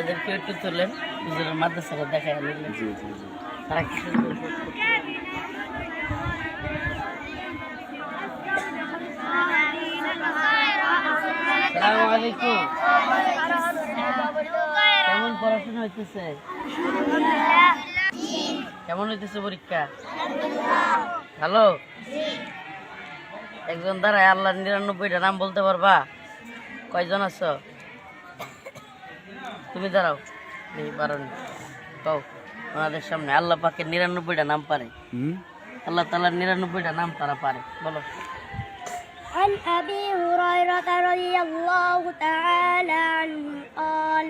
এদেরকে একটু তুলেন হুজুরের মাদ্রাসাটা দেখায় নিলেন তারা কি আলাইকুম। কেমন পড়াশোনা হইতেছে? কেমন হইতেছে পরীক্ষা? ভালো? একজন দাঁড়ায় আল্লাহ নিরানব্বইটা নাম বলতে পারবা? কয়জন আছো? তুমি দাঁড়াও দেখি পারো নি কও ওনাদের সামনে আল্লাহ পাকের নিরানব্বইটা নাম পারে হুম আল্লাহ তালার নিরানব্বইটা নাম তারা পারে বলো عن أبي هريرة رضي الله تعالى عنه قال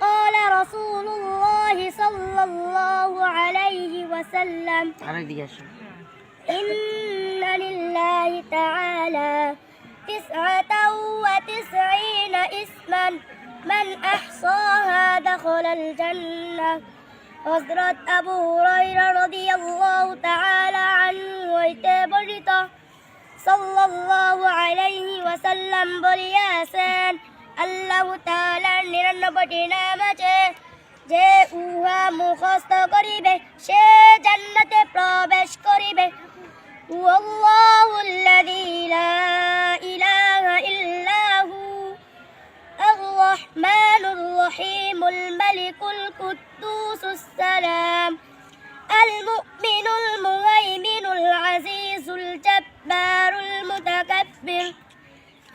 قال رسول الله صلى الله عليه وسلم আরেক দিকে আসো إن لله تعالى تسعة من أحصاها دخل الجنة حضرت أبو هريرة رضي الله تعالى عنه ويتبرت صلى الله عليه وسلم বলিয়াছেন আল্লাহ তাআলার নিরানব্বইটি নাম আছে যে উহা মুখস্থ করিবে সে জান্নাতে الرحيم الملك القدوس السلام المؤمن المهيمن العزيز الجبار المتكبر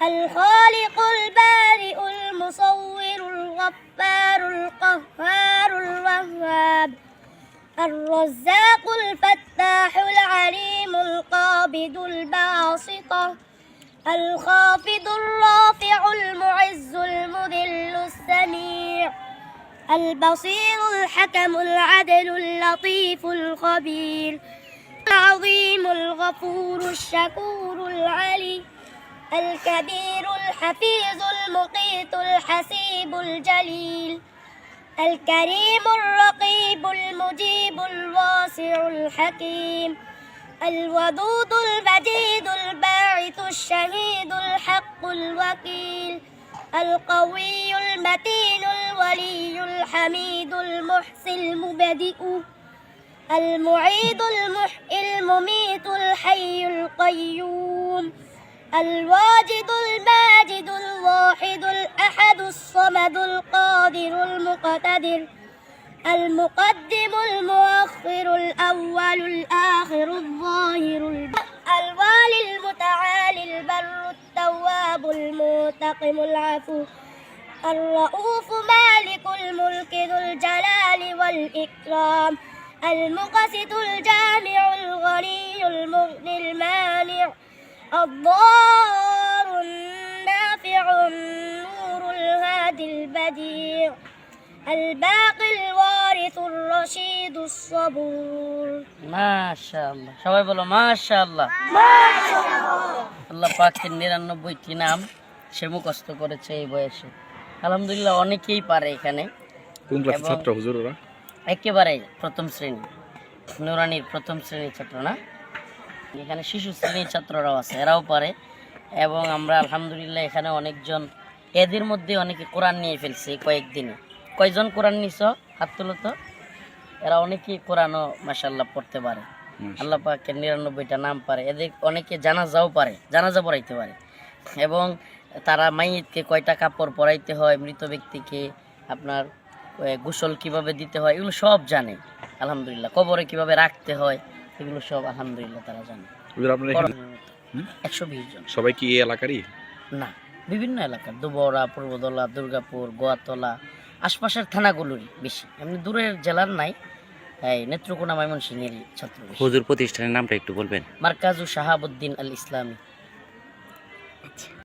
الخالق البارئ المصور الغفار القهار الوهاب الرزاق الفتاح العليم القابض الباسطة الخافض الرافع المعز المذل السميع البصير الحكم العدل اللطيف الخبير العظيم الغفور الشكور العلي الكبير الحفيظ المقيت الحسيب الجليل الكريم الرقيب المجيب الواسع الحكيم الودود المجيد الباعث الشهيد الحق الوكيل القوي المتين الولي الحميد المحصي المبدئ المعيد المحيي المميت الحي القيوم الواجد الماجد الواحد الأحد الصمد القادر المقتدر المقدم المؤخر الأول الآخر الظاهر الب- المنتقم العفو الرؤوف مالك الملك ذو الجلال والإكرام المقسط الجامع الغني المغني المانع الضار النافع النور الهادي البديع الباقي الوارث الرشيد الصبور মাশাআল্লাহ সবাই বলো মাশাআল্লাহ আল্লাহ পাকের নিরানব্বইটি নাম সে মুখস্থ করেছে এই বয়সে। আলহামদুলিল্লাহ অনেকেই পারে এখানে। কোন ক্লাসের ছাত্র হুজুর ওরা? একেবারে প্রথম শ্রেণি। নুরানির প্রথম শ্রেণির ছাত্র না? এখানে শিশু শ্রেণির ছাত্ররাও আছে এরাও পারে। এবং আমরা আলহামদুলিল্লাহ এখানে অনেকজন এদের মধ্যে অনেকে কোরআন নিয়ে ফেলছে কয়েকদিনে। কয়জন কোরআন নিছ? হাত তুলো তো। এরা অনেকেই কোরআনও মাসাল্লাহ পড়তে পারে। আল্লাহ পাকের নিরানব্বইটা নাম পারে। এদের অনেকে জানাজাও পারে জানা জানাজা পড়াইতে পারে। এবং তারা মাইয়িতকে কয়টা কাপড় পরাইতে হয় মৃত ব্যক্তিকে আপনার গোসল কীভাবে দিতে হয় এগুলো সব জানে। আলহামদুলিল্লাহ। কবরে কীভাবে রাখতে হয় এগুলো সব আলহামদুলিল্লাহ তারা জানে। হুজুর আপনার এখানে হুম? একশো বিশ জন। সবাই কি এই এলাকারই? না বিভিন্ন এলাকার। দুবরা পূর্বদলা দুর্গাপুর গোয়াতলা আশপাশের থানাগুলোরই বেশি। এমনি দূরের জেলার নাই। এই নেত্রকোনা ময়মনসিংহেরই ছাত্র হুজুর প্রতিষ্ঠানের নামটা একটু বলবেন। মার্কাজু শাহাবুদ্দিন আল ইসলামী